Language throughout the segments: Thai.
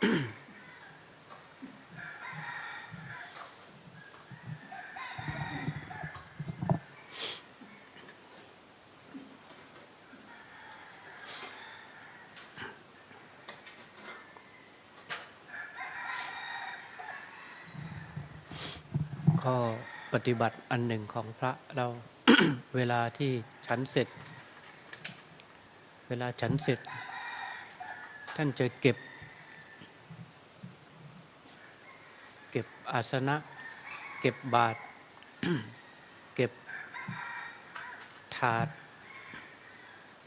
ข้อปฏิบัติอันหนึ่งของพระเราเวลาที่ฉันเสร็จ เวลาฉันเสร็จ ท่านจะเก็บ เก็บอาสนะ เก็บบาตรเก็บถาด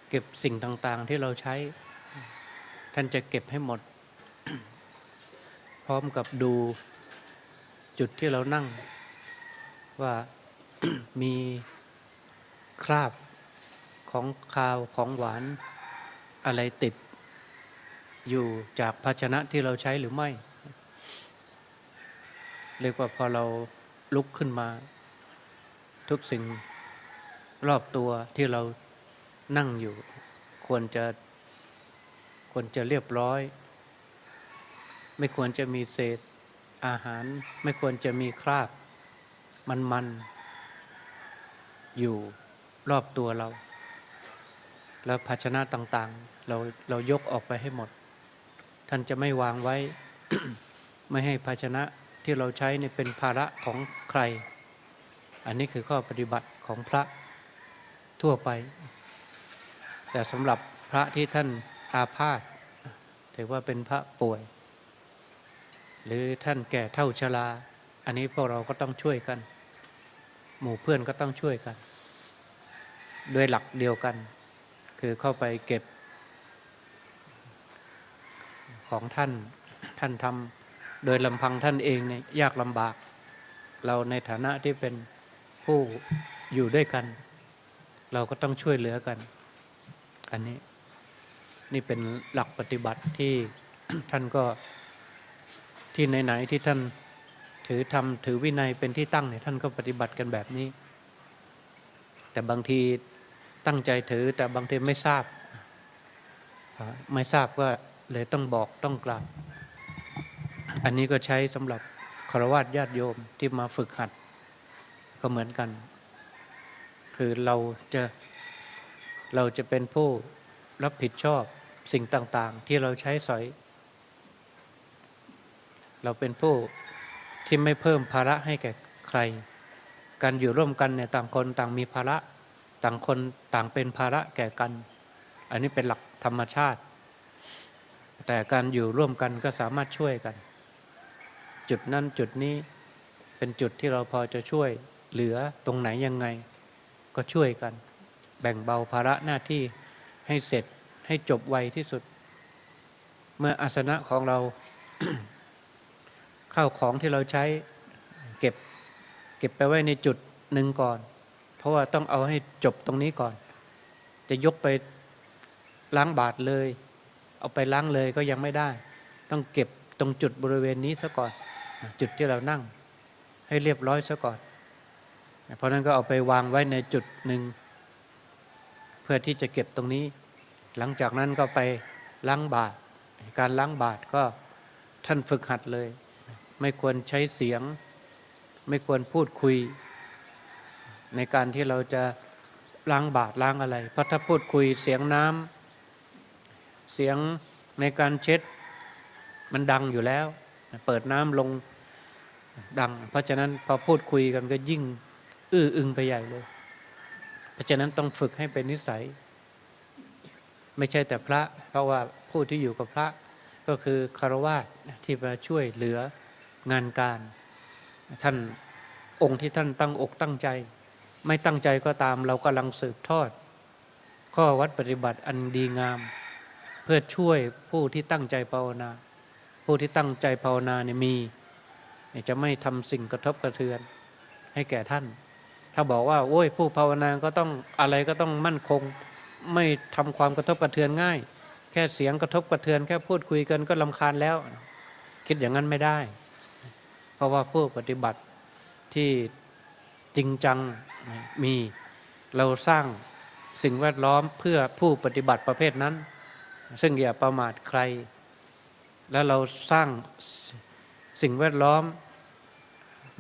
เก็บสิ่งต่างๆที่เราใช้ ท่านจะเก็บให้หมด พร้อมกับดูจุดที่เรานั่ง ว่ามีคราบของคาวของหวานอะไรติด อยู่จากภาชนะที่เราใช้หรือไม่ เรียกว่าพอเราลุกขึ้นมา ทุกสิ่งรอบตัวที่เรานั่งอยู่ ควรจะควรจะเรียบร้อย ไม่ควรจะมีเศษอาหาร ไม่ควรจะมีคราบ มันๆอยู่รอบตัวเรา แล้วภาชนะต่าง ๆ เราเรายกออกไปให้หมด ท่านจะไม่วางไว้ ไม่ให้ภาชนะ ที่เราใช้เนี่ยเป็นภาระของใคร อันนี้คือข้อปฏิบัติของพระทั่วไป แต่สำหรับพระที่ท่านอาพาธถือว่าเป็นพระป่วย หรือท่านแก่เท่าชราอันนี้พวกเราก็ต้องช่วยกัน หมู่เพื่อนก็ต้องช่วยกันด้วยหลักเดียวกัน คือเข้าไปเก็บของท่านท่านทำ โดยลำพังท่านเองเนี่ยยากลำบาก เราในฐานะที่เป็นผู้อยู่ด้วยกัน เราก็ต้องช่วยเหลือกัน อันนี้ นี่เป็นหลักปฏิบัติที่ท่านก็ที่ไหนๆที่ท่านถือธรรมถือวินัยเป็นที่ตั้งเนี่ยท่านก็ปฏิบัติกันแบบนี้ แต่บางทีตั้งใจถือแต่บางทีไม่ทราบ ไม่ทราบก็เลยต้องบอกต้องกล่าว อันนี้ก็ใช้สำหรับคารวะญาติโยมที่มาฝึกหัด ก็เหมือนกัน คือเราจะเราจะเป็นผู้รับผิดชอบสิ่งต่าง ๆ ที่เราใช้สอย เราเป็นผู้ที่ไม่เพิ่มภาระให้แก่ใคร การอยู่ร่วมกันเนี่ยต่างคนต่างมีภาระต่างคนต่างเป็นภาระแก่กัน อันนี้เป็นหลักธรรมชาติ แต่การอยู่ร่วมกันก็สามารถช่วยกัน จุดนั้นจุดนี้เป็นจุดที่เราพอจะช่วยเหลือตรงไหนยังไง ก็ช่วยกัน แบ่งเบาภาระหน้าที่ให้เสร็จให้จบไวที่สุด เมื่ออาสนะของเราข้าวของที่เราใช้เก็บ เก็บไปไว้ในจุดหนึ่งก่อน เพราะว่าต้องเอาให้จบตรงนี้ก่อน จะยกไปล้างบาทเลย เอาไปล้างเลยก็ยังไม่ได้ ต้องเก็บตรงจุดบริเวณนี้ซะก่อน จุดที่เรานั่ง ให้เรียบร้อยซะก่อน เพราะนั้นก็เอาไปวางไว้ในจุดหนึ่ง เพื่อที่จะเก็บตรงนี้ หลังจากนั้นก็ไปล้างบาทการล้างบาทก็ท่านฝึกหัดเลย ไม่ควรใช้เสียง ไม่ควรพูดคุย ในการที่เราจะล้างบาทล้างอะไร เพราะถ้าพูดคุยเสียงน้ำเสียงในการเช็ดมันดังอยู่แล้ว เปิดน้ำลง ดัง เพราะฉะนั้นพอพูดคุยกันก็ยิ่ง อื้ออึงไปใหญ่เลย เพราะฉะนั้นต้องฝึกให้เป็นนิสัย ไม่ใช่แต่พระ เพราะว่าผู้ที่อยู่กับพระก็คือคารวะที่มาช่วยเหลืองานการ ท่านองค์ที่ท่านตั้งอกตั้งใจ ไม่ตั้งใจก็ตามเรากำลังสืบทอด ข้อวัดปฏิบัติอันดีงาม เพื่อช่วยผู้ที่ตั้งใจภาวนา ผู้ที่ตั้งใจภาวนาเนี่ยมี จะไม่ทำสิ่งกระทบกระเทือนให้แก่ท่าน ถ้าบอกว่าโอ้ยผู้ภาวนาก็ต้องอะไรก็ต้องมั่นคง ไม่ทำความกระทบกระเทือนง่าย แค่เสียงกระทบกระเทือนแค่พูดคุยกันก็ลำคาญแล้ว คิดอย่างนั้นไม่ได้ เพราะว่าผู้ปฏิบัติที่จริงจังมีเราสร้างสิ่งแวดล้อมเพื่อผู้ปฏิบัติประเภทนั้น ซึ่งอย่าประมาทใคร แล้วเราสร้าง สิ่งแวดล้อม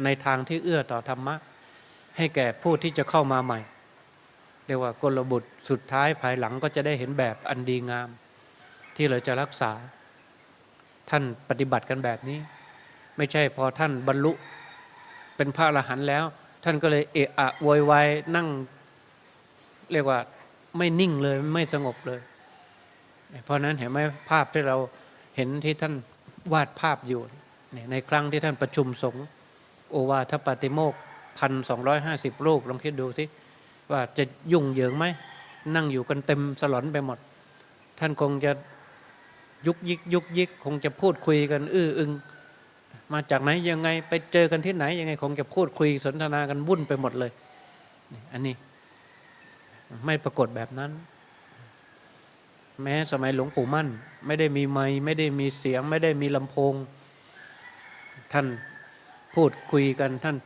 ในทางที่เอื้อต่อธรรมะ ให้แก่ผู้ที่จะเข้ามาใหม่เรียกว่ากลบุตรสุดท้ายภายหลังก็จะได้เห็นแบบอันดีงาม ที่เราจะรักษา ท่านปฏิบัติกันแบบนี้ ไม่ใช่พอท่านบรรลุ เป็นพระอรหันต์แล้ว ท่านก็เลยเอะอะโวยวายนั่ง เรียกว่าไม่นิ่งเลยไม่สงบเลย เพราะนั้นเห็นไหมภาพที่เราเห็นที่ท่านวาดภาพอยู่ ในครั้งที่ท่านประชุมสงฆ์โอวาทปาติโมกพันสองร้อยห้าสิบรูปลองคิดดูสิว่าจะยุ่งเหยิงไหม นั่งอยู่กันเต็มสลอนไปหมด ท่านคงจะยุกยิกยุกยิกคงจะพูดคุยกัน อื้ออึงมาจากไหนยังไงไปเจอกันที่ไหนยังไงคงจะพูดคุยสนทนากันวุ่นไปหมดเลย อันนี้ไม่ปรากฏแบบนั้น แม้สมัยหลวงปู่มั่น ไม่ได้มีไม้ไม่ได้มีเสียง ไม่ได้มีลำโพง ท่านพูดคุยกันท่าน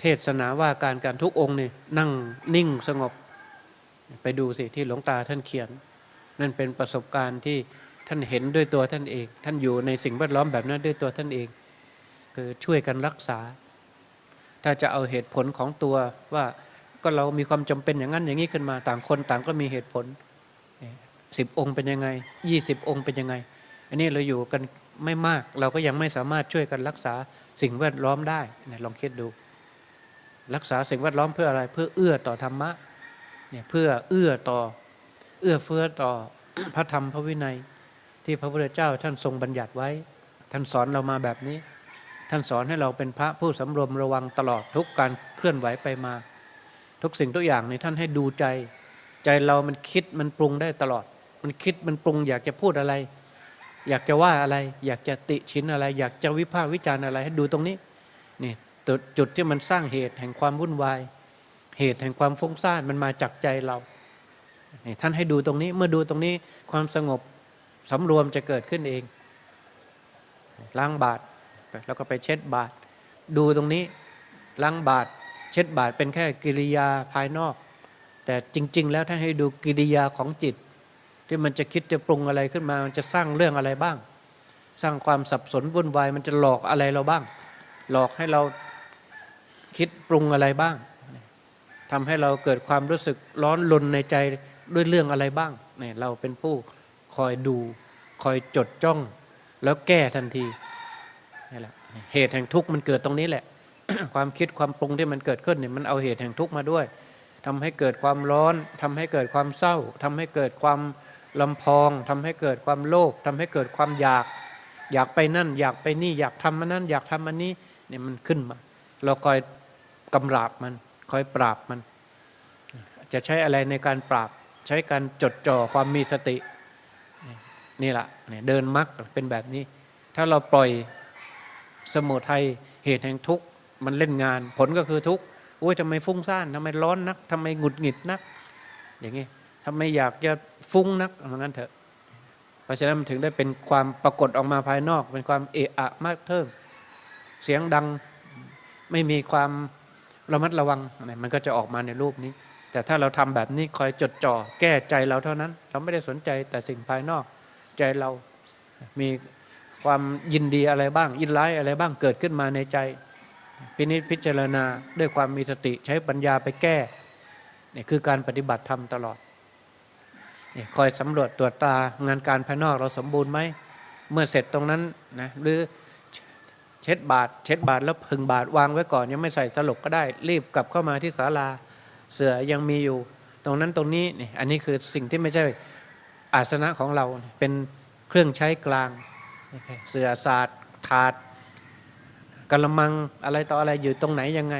เทศนาว่าการการทุกองค์นี่นั่งนิ่งสงบ ไปดูสิที่หลวงตาท่านเขียน นั่นเป็นประสบการณ์ที่ท่านเห็นด้วยตัวท่านเอง ท่านอยู่ในสิ่งแวดล้อมแบบนั้นด้วยตัวท่านเอง คือช่วยกันรักษา ถ้าจะเอาเหตุผลของตัวว่าก็เรามีความจำเป็นอย่างนั้นอย่างนี้ขึ้นมาต่างคนต่างก็มีเหตุผลสิบองค์เป็นยังไงยี่สิบองค์เป็นยังไง อันนี้เราอยู่กัน ไม่มากเราก็ยังไม่สามารถช่วยกันรักษาสิ่งแวดล้อมได้เนี่ยลองคิดดู รักษาสิ่งแวดล้อมเพื่ออะไร เพื่อเอื้อต่อธรรมะเนี่ยเพื่อเอื้อต่อ เอื้อเฟื้อต่อพระธรรมพระวินัย ที่พระพุทธเจ้าท่านทรงบัญญัติไว้ ท่านสอนเรามาแบบนี้ ท่านสอนให้เราเป็นพระผู้สำรวมระวังตลอดทุกการเคลื่อนไหวไปมา ทุกสิ่งทุกอย่างนี่ท่านให้ดูใจ ใจเรามันคิดมันปรุงได้ตลอด มันคิดมันปรุงอยากจะพูดอะไร อยากจะว่าอะไร อยากจะติชินอะไร อยากจะวิพากษ์วิจารณ์อะไร ให้ดูตรงนี้นี่จุดจุดที่มันสร้างเหตุแห่งความวุ่นวาย เหตุแห่งความฟุ้งซ่านมันมาจากใจเราท่านให้ดูตรงนี้เมื่อดูตรงนี้ความสงบสำรวมจะเกิดขึ้นเอง ล้างบาตรแล้วก็ไปเช็ดบาตรดูตรงนี้ล้างบาตรเช็ดบาตรเป็นแค่กิริยาภายนอก แต่จริง ๆ แล้วท่านให้ดูกิริยาของจิต ที่มันจะคิดจะปรุงอะไรขึ้นมา มันจะสร้างเรื่องอะไรบ้าง สร้างความสับสนวุ่นวายมันจะหลอกอะไรเราบ้าง หลอกให้เราคิดปรุงอะไรบ้างทำให้เราเกิดความรู้สึกร้อนรนในใจด้วยเรื่องอะไรบ้างเนี่ยเราเป็นผู้คอยดู คอยจดจ้อง แล้วแก้ทันทีนี่แหละเหตุแห่งทุกข์มันเกิดตรงนี้แหละ ความคิดความปรุงที่มันเกิดขึ้นเนี่ยมันเอาเหตุแห่งทุกข์มาด้วยทำให้เกิดความร้อนทำให้เกิดความเศร้าทำให้เกิดความ ลำพองทำให้เกิดความโลภทำให้เกิดความอยาก อยากไปนั่น อยากไปนี่อยากทำมันนั่น อยากทำมันนี้เนี่ยมันขึ้นมา เราคอยกำราบมันคอยปราบมัน จะใช้อะไรในการปราบ ใช้การจดจ่อความมีสติ นี่แหละเนี่ยเดินมรรเป็นแบบนี้ ถ้าเราปล่อยสมุทัยเหตุแห่งทุกข์มันเล่นงาน ผลก็คือทุกข์โอ้ยทำไมฟุ้งซ่านทำไมร้อนนักทำไมหงุดหงิดนัก อย่างนี้ ทำไม่อยากจะฟุ้งนักเหมือนกันเถอะ เพราะฉะนั้นมันถึงได้เป็นความปรากฏออกมาภายนอก เป็นความเอะอะมากเทิงเสียงดังไม่มีความระมัดระวังอะไรมันก็จะออกมาในรูปนี้ แต่ถ้าเราทำแบบนี้คอยจดจ่อแก้ใจเราเท่านั้น เราไม่ได้สนใจแต่สิ่งภายนอก ใจเรามีความยินดีอะไรบ้าง ยินร้ายอะไรบ้างเกิดขึ้นมาในใจ พินิจพิจารณาด้วยความมีสติใช้ปัญญาไปแก้นี่คือการปฏิบัติธรรมตลอด คอยสำรวจตรวจตางานการภายนอกเราสมบูรณ์ไหม เมื่อเสร็จตรงนั้นนะหรือเช็ดบาท เช็ดบาทแล้วพึงบาทวางไว้ก่อน ยังไม่ใส่สลกก็ได้ รีบกลับเข้ามาที่ศาลาเสือยังมีอยู่ ตรงนั้นตรงนี้นี่อันนี้คือสิ่งที่ไม่ใช่อาสนะของเราเป็นเครื่องใช้กลาง เสือศาสตร์ถาดกระมังอะไรต่ออะไรอยู่ตรงไหนยังไง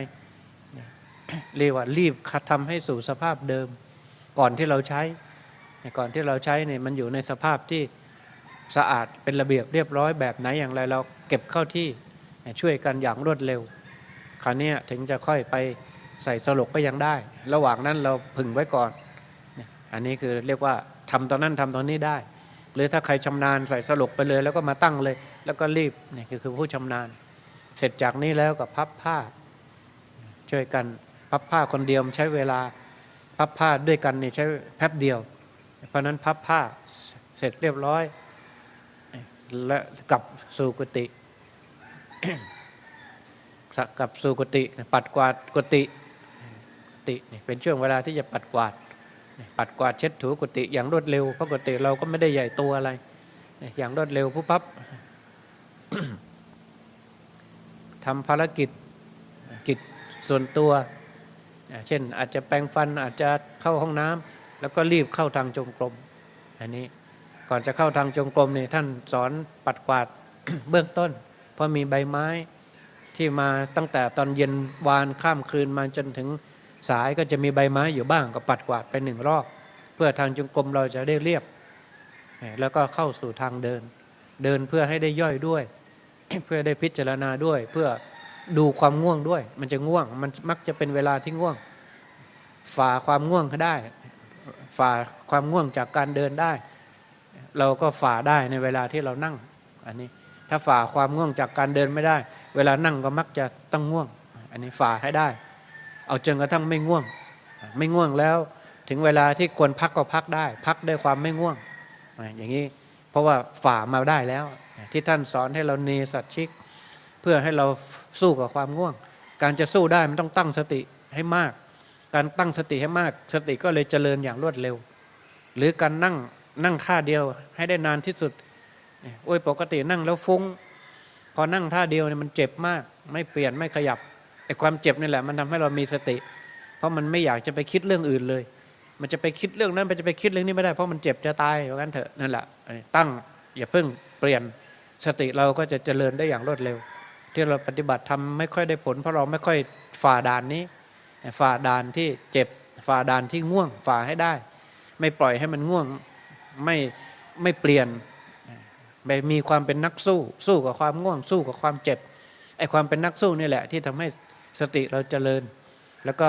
เรียกว่ารีบทำให้สู่สภาพเดิม ก่อนที่เราใช้ ก่อนที่เราใช้เนี่ยมันอยู่ในสภาพที่สะอาดเป็นระเบียบเรียบร้อยแบบไหนอย่างไรเราเก็บเข้าที่ช่วยกันอย่างรวดเร็ว คราวนี้ถึงจะค่อยไปใส่สลกก็ยังได้ ระหว่างนั้นเราพึงไว้ก่อน อันนี้คือเรียกว่าทำตอนนั้นทำตอนนี้ได้ หรือถ้าใครชำนาญใส่สลกไปเลย แล้วก็มาตั้งเลย แล้วก็รีบนี่คือผู้ชำนาญ เสร็จจากนี้แล้วก็พับผ้า ช่วยกันพับผ้าคนเดียวใช้เวลาพับผ้าด้วยกันนี่ใช้แป๊บเดียว เพราะนั้นพับผ้าเสร็จเรียบร้อย และกลับสู่กุฏิกลับสู่กุฏิปัดกวาดกุฏิกุฏิเป็นช่วงเวลาที่จะปัดกวาด ปัดกวาดเช็ดถูกุฏิอย่างรวดเร็วเพราะกุฏิเราก็ไม่ได้ใหญ่ตัวอะไร อย่างรวดเร็วผู้พับทำภารกิจกิจส่วนตัว เช่นอาจจะแปรงฟันอาจจะเข้าห้องน้ำ แล้วก็รีบเข้าทางจงกรมอันนี้ก่อนจะเข้าทางจงกรมเนี่ยท่านสอนปัดกวาดเบื้องต้น เพราะมีใบไม้ที่มาตั้งแต่ตอนเย็นวานข้ามคืนมาจนถึงสายก็จะมีใบไม้อยู่บ้างก็ปัดกวาดไปหนึ่งรอบ เพื่อทางจงกรมเราจะได้เรียบ แล้วก็เข้าสู่ทางเดิน เดินเพื่อให้ได้ย่อยด้วย เพื่อได้พิจารณาด้วย เพื่อดูความง่วงด้วย มันจะง่วงมันมักจะเป็นเวลาที่ง่วง ฝ่าความง่วงได้ ฝ่าความง่วงจากการเดินได้ เราก็ฝ่าได้ในเวลาที่เรานั่งอันนี้ถ้าฝ่าความง่วงจากการเดินไม่ได้ เวลานั่งก็มักจะต้องง่วง อันนี้ฝ่าให้ได้ เอาจนกระทั่งไม่ง่วง ไม่ง่วงแล้ว ถึงเวลาที่ควรพักก็พักได้ พักด้วยความไม่ง่วง อย่างนี้เพราะว่าฝ่ามาได้แล้ว ที่ท่านสอนให้เราเนสัตชิก เพื่อให้เราสู้กับความง่วง การจะสู้ได้มันต้องตั้งสติให้มาก การตั้งสติให้มากสติก็เลยเจริญอย่างรวดเร็ว หรือการนั่งนั่งท่าเดียวให้ได้นานที่สุดโอ้ยปกตินั่งแล้วฟุง้ง พอนั่งท่าเดียวเนี่ยมันเจ็บมาก ไม่เปลี่ยนไม่ขยับไอ้ความเจ็บนี่แหละมันทำให้เรามีสติ เพราะมันไม่อยากจะไปคิดเรื่องอื่นเลย มันจะไปคิดเรื่องนั้นมันจะไปคิดเรื่องนี้ไม่ได้เพราะมันเจ็บจะตายอย่างนั้นเถอะนั่นแหละตั้งอย่าเพิ่งเปลี่ยนสติเราก็จะเจริญได้อย่างรวดเร็ว ที่เราปฏิบัติทำไม่ค่อยได้ผล เพราะเราไม่ค่อยฝ่าด่านนี้ ฝ่าด่านที่เจ็บฝ่าด่านที่ง่วง ฝ่าให้ได้ ไม่ปล่อยให้มันง่วงไม่ไม่เปลี่ยนไปมีความเป็นนักสู้ สู้กับความง่วงสู้กับความเจ็บไอ้ความเป็นนักสู้นี่แหละ ที่ทำให้สติเราเจริญ แล้วก็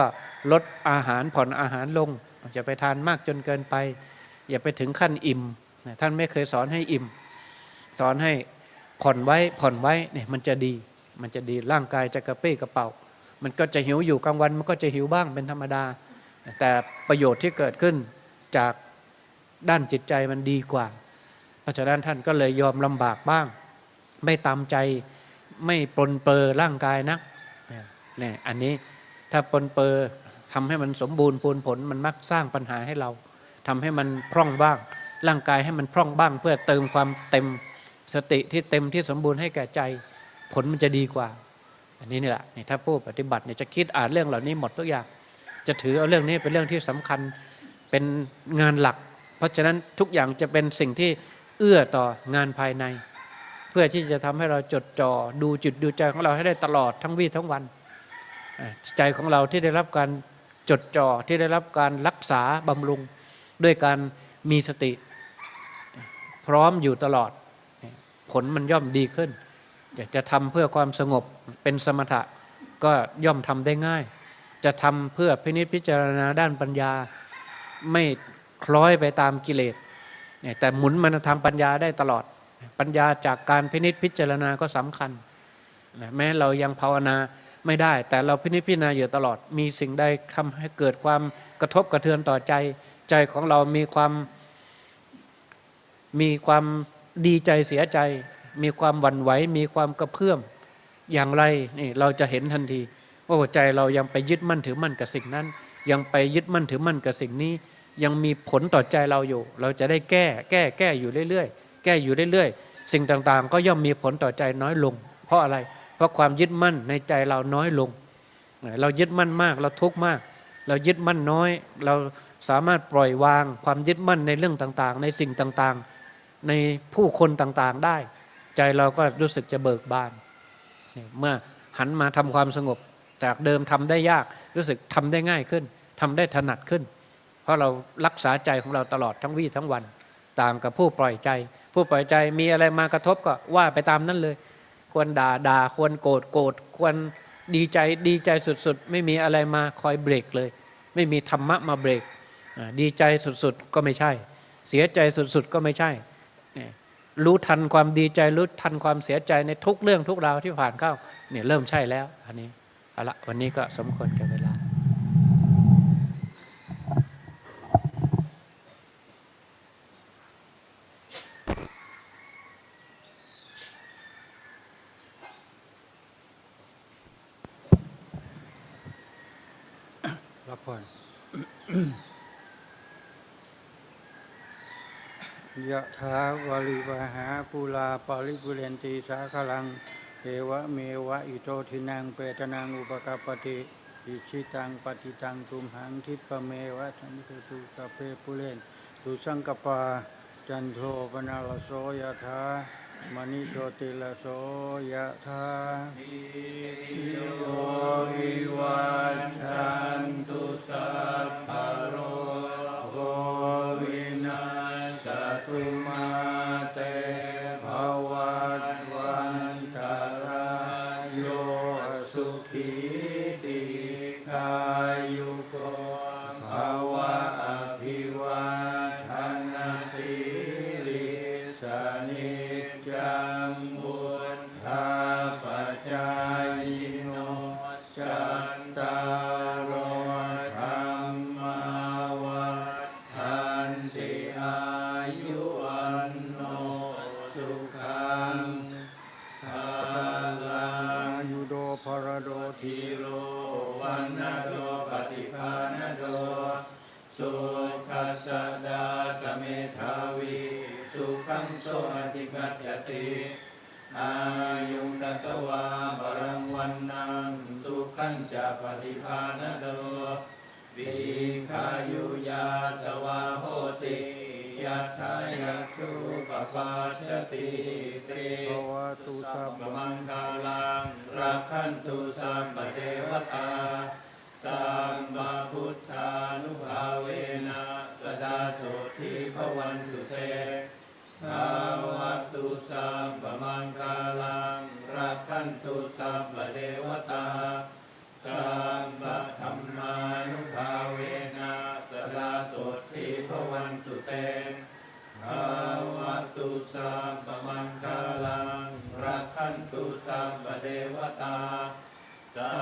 ลดอาหารผ่อนอาหารลงอย่าไปทานมากจนเกินไป อย่าไปถึงขั้นอิ่มท่านไม่เคยสอนให้อิ่ม สอนให้ผ่อนไว้ผ่อนไว้เนี่ยมันจะดี มันจะดีร่างกายจะกระเป้กระเป๋า มันก็จะหิวอยู่กลางวันมันก็จะหิวบ้างเป็นธรรมดา แต่ประโยชน์ที่เกิดขึ้นจากด้านจิตใจมันดีกว่า เพราะฉะนั้นท่านก็เลยยอมลำบากบ้าง ไม่ตามใจไม่ปลนเปอร์ร่างกายนักเนี่ยอันนี้ถ้าปลนเปอร์ทำให้มันสมบูรณ์พูนผลมันมักสร้างปัญหาให้เราทำให้มันพร่องบ้าง ร่างกายให้มันพร่องบ้าง เพื่อเติมความเต็มสติที่เต็มที่สมบูรณ์ให้แก่ใจ ผลมันจะดีกว่า อันนี้นี่แหละถ้าผู้ปฏิบัติเนี่ยจะคิดอ่านเรื่องเหล่านี้หมดทุกอย่าง จะถือเอาเรื่องนี้เป็นเรื่องที่สำคัญเป็นงานหลัก เพราะฉะนั้นทุกอย่างจะเป็นสิ่งที่เอื้อต่องานภายใน เพื่อที่จะทำให้เราจดจ่อดูจุดดูใจของเราให้ได้ตลอดทั้งวี่ทั้งวัน ใจของเราที่ได้รับการจดจ่อที่ได้รับการรักษาบำรุงด้วยการมีสติ พร้อมอยู่ตลอด ผลมันย่อมดีขึ้น อยากจะทำเพื่อความสงบเป็นสมถะก็ย่อมทำได้ง่าย จะทำเพื่อพินิจพิจารณาด้านปัญญา ไม่คล้อยไปตามกิเลสแต่หมุนมันทำปัญญาได้ตลอด ปัญญาจากการพินิจพิจารณาก็สำคัญแม้เรายังภาวนาไม่ได้ แต่เราพินิจพิจารณาอยู่ตลอด มีสิ่งใดทำให้เกิดความกระทบกระเทือนต่อใจ ใจของเรามีความมีความดีใจเสียใจ มีความหวั่นไหวมีความกระเพื่อมอย่างไรนี่เราจะเห็นทันทีว่าหัวใจเรายังไปยึดมั่นถือมั่นกับสิ่งนั้น ยังไปยึดมั่นถือมั่นกับสิ่งนี้ ยังมีผลต่อใจเราอยู่ เราจะได้แก้แก้แก้อยู่เรื่อยๆ แก้อยู่เรื่อยๆ สิ่งต่างๆ ก็ย่อมมีผลต่อใจน้อยลง เพราะอะไร เพราะความยึดมั่นในใจเราน้อยลง เรายึดมั่นมากเราทุกข์มาก เรายึดมั่นน้อย เราสามารถปล่อยวางความยึดมั่นในเรื่องต่างๆ ในสิ่งต่างๆ ในผู้คนต่างๆได้ ใจเราก็รู้สึกจะเบิกบาน เมื่อหันมาทำความสงบ จากเดิมทำได้ยากรู้สึกทำได้ง่ายขึ้นทำได้ถนัดขึ้น เพราะเรารักษาใจของเราตลอดทั้งวี่ทั้งวันต่างกับผู้ปล่อยใจ ผู้ปล่อยใจมีอะไรมากระทบก็ว่าไปตามนั้นเลย ควรด่าด่าควรโกรธโกรธควรดีใจดีใจสุดๆ ไม่มีอะไรมาคอยเบรกเลย ไม่มีธรรมะมาเบรกดีใจสุดๆก็ไม่ใช่ เสียใจสุดๆก็ไม่ใช่ รู้ทันความดีใจรู้ทันความเสียใจในทุกเรื่องทุกราวที่ผ่านเข้าเนี่ยเริ่มใช่แล้ว อันนี้เอาละวันนี้ก็สมควรแก่เวลา รับพร ยะถาวาลิวหาภูลาปริปุเรนตีสาคลังเอวะเมวะอิโตทินังเปตนังอุปกปปติอิชิตังปฏิตังตุมหังทิปะเมวะสันติตุกะเพปุเรนตุสังกปาจันโทปนาลโสยะถามณิโชติลโสยะถาโยวิวัชันตุสัพพะโร ภ เมธาวีสุขังโสอธิกัจจติอายุงตัตวาบรังวันนังสุขันจะปฏิภาณโดวิขายุยาสวาโหติยัตถายาคุปปาชติเตวตุสัพมังคาลังรักขันตุสัมปเทวตา ปมังคาลังรักขันตุสัพเดวตาสัมปะธรรมานุภาเวนะสลาสดทิพวันตุเตนอาวัตุสัพมังคาลังรักขันตุสัพเดวตาสั